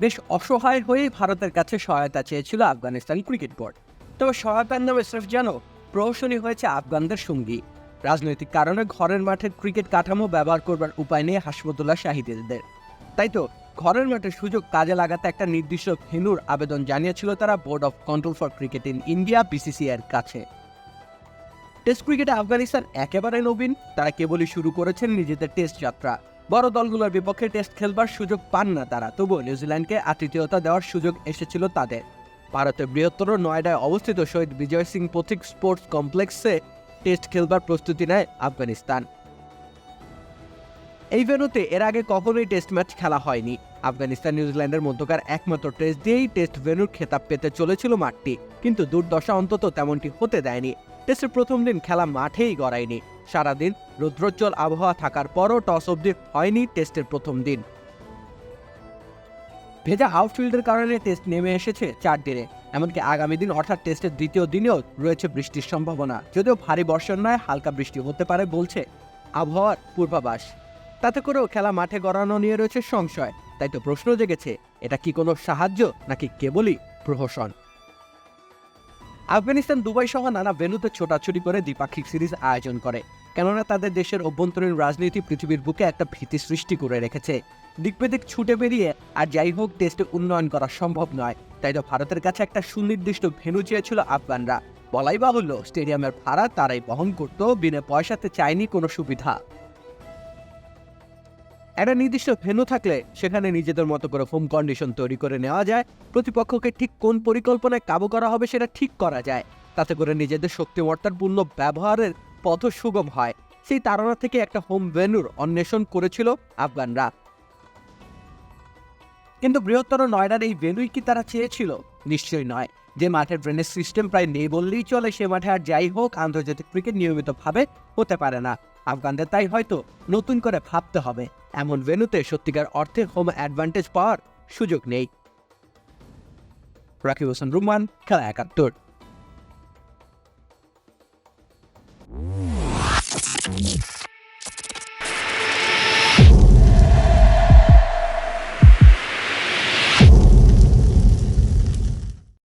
বেশ অসহায় হয়ে ভারতের কাছে সহায়তা চেয়েছিল আফগানিস্তান ক্রিকেট বোর্ড। তবে সহায়তার নামে স্রেফ যেন প্রহসনী হয়েছে আফগানদের সঙ্গী। রাজনৈতিক কারণে ঘরের মাঠের ক্রিকেট কাঠামো ব্যবহার করবার উপায় নেই হাসমতুল্লাহ শাহিদের তাই তো ঘরের মাঠে সুযোগ কাজে লাগাতে একটা নির্দিষ্ট ভেনুর আবেদন জানিয়েছিল তারা board of control for cricket in India BCC এর কাছে। টেস্ট ক্রিকেটে আফগানিস্তান একেবারে নবীন, তারা কেবলই শুরু করেছেন নিজেদের টেস্ট যাত্রা। বড় দলগুলোর বিপক্ষে টেস্ট খেলবার সুযোগ পান না তারা। তবুও নিউজিল্যান্ডকে আতিথেয়তা দেওয়ার সুযোগ এসেছিল তাদের। ভারতের বৃহত্তর নয়ডায় অবস্থিত শহীদ বিজয় সিং পথিক স্পোর্টস কমপ্লেক্সে টেস্ট খেলবার প্রস্তুতি নেয় আফগানিস্তান। এই ভেন্যুতে এর আগে কখনোই টেস্ট ম্যাচ খেলা হয়নি। আফগানিস্তান নিউজিল্যান্ডের মধ্যকার একমাত্র টেস্ট দিয়েই টেস্ট ভেন্যুর খেতাব পেতে চলেছিল মাঠটি। কিন্তু দুর্দশা অন্তত তেমনটি হতে দেয়নি। টেস্টের প্রথম দিন খেলা মাঠেই গড়ায়নি। সারাদিন রৌদ্রোজ্জ্বল আবহাওয়া থাকার পরও টস অবধি হয়নি টেস্টের প্রথম দিন। ভেজা আউটফিল্ডের কারণে টেস্ট নেমে এসেছে চার দিনে। এমনকি আগামী দিন অর্থাৎ টেস্টের দ্বিতীয় দিনেও রয়েছে বৃষ্টির সম্ভাবনা। যদিও ভারী বর্ষণ নয়, হালকা বৃষ্টি হতে পারে বলছে আবহাওয়ার পূর্বাভাস। তাতে করেও খেলা মাঠে গড়ানো নিয়ে রয়েছে সংশয়। তাই তো প্রশ্ন জেগেছে, এটা কি কোনো সাহায্য নাকি কেবলই প্রহসন? আফগানিস্তান দুবাই সহ নানা ভেন্যুতে ছোটাছুটি করে দ্বিপাক্ষিক সিরিজ আয়োজন করে। কেননা তাদের দেশের অভ্যন্তরীণ রাজনীতি পৃথিবীর বুকে একটা ভীতি সৃষ্টি করে রেখেছে। দিকবেদিক ছুটে বেরিয়ে আর যাই হোক টেস্টে উন্নয়ন করা সম্ভব নয়, তাই তো ভারতের কাছে একটা সুনির্দিষ্ট ভেন্যু চেয়েছিল আফগানরা। বলাই বাহুল্য, স্টেডিয়ামের ভাড়া তারাই বহন করত, বিনা পয়সাতে চায়নি কোনো সুবিধা। একটা নির্দিষ্ট ভেন্যু থাকলে সেখানে নিজেদের মতো করে হোম কন্ডিশন তৈরি করে নেওয়া যায়। প্রতিপক্ষকে ঠিক কোন পরিকল্পনায় কাবু করা হবে সেটা ঠিক করা যায়। তাতে করে নিজেদের শক্তিমত্তার পূর্ণ ব্যবহারের পথ সুগম হয়। সেই তাড়না থেকে একটা হোম ভেন্যুর অন্বেষণ করেছিল আফগানরা। কিন্তু বৃহত্তর নয়ডার এই ভেন্যুই কি তারা চেয়েছিল? নিশ্চয়ই নয়। যে মাঠের ড্রেনেজ সিস্টেম প্রায় নেই বললেই চলে, সে মাঠে আর যাই হোক, আন্তর্জাতিক ক্রিকেট নিয়মিতভাবে হতে পারে না। আফগানদের, তাই হয়তো নতুন করে ভাবতে হবে। এমন ভেনুতে সত্যিকার অর্থে হোম অ্যাডভান্টেজ পাওয়ার সুযোগ নেই। রাকিব হোসেন রুমান খেলা একাত্তর।